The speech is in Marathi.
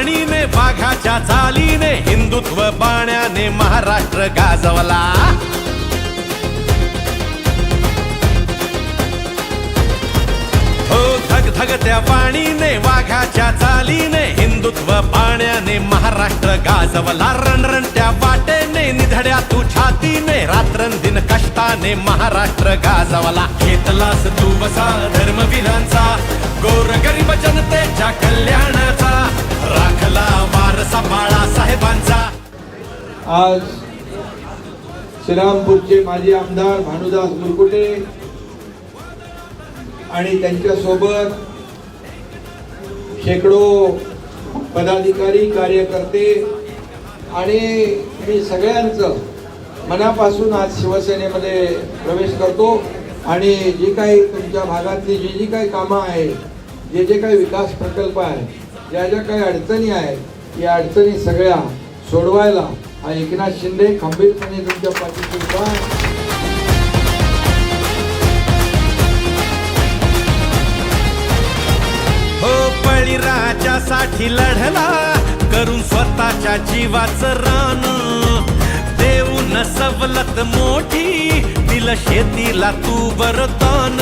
वाघाच्या चालीने हिंदुत्व बाण्याने महाराष्ट्र गाजवला. हो धग धग त्या पाणीने वाघाच्या चालीने हिंदुत्व बाण्याने महाराष्ट्र गाजवला. रण त्या वाटेने निधड्या तू छातीने रात्रंदिन कष्टाने महाराष्ट्र गाजवला. घेतलास तू बसा धर्मवीरांचा गोर गरीब जनतेच्या कल्याणाचा. राखला वारसा बाळा साहेबांचा. आज श्रीरामपूरचे माजी आमदार भानुदास मुरकुटे आणि त्यांच्यासोबत शेकडो पदाधिकारी कार्यकर्ते आणि मी सगळ्यांचं मनापासून आज शिवसेनेमध्ये प्रवेश करतो आणि जी काही तुमच्या भागातली जी जी काही कामं आहेत जे जे काही विकास प्रकल्प आहेत ज्या ज्या काही अडचणी आहेत या अडचणी सगळ्या सोडवायला हा एकनाथ शिंदे खंबीरपणे तुमच्या पाठीशी उभा हो बळीराजासाठी लढला करून स्वतःच्या जीवाचं रान. देऊन सवलत मोठी दिल शेतीला तू वरदान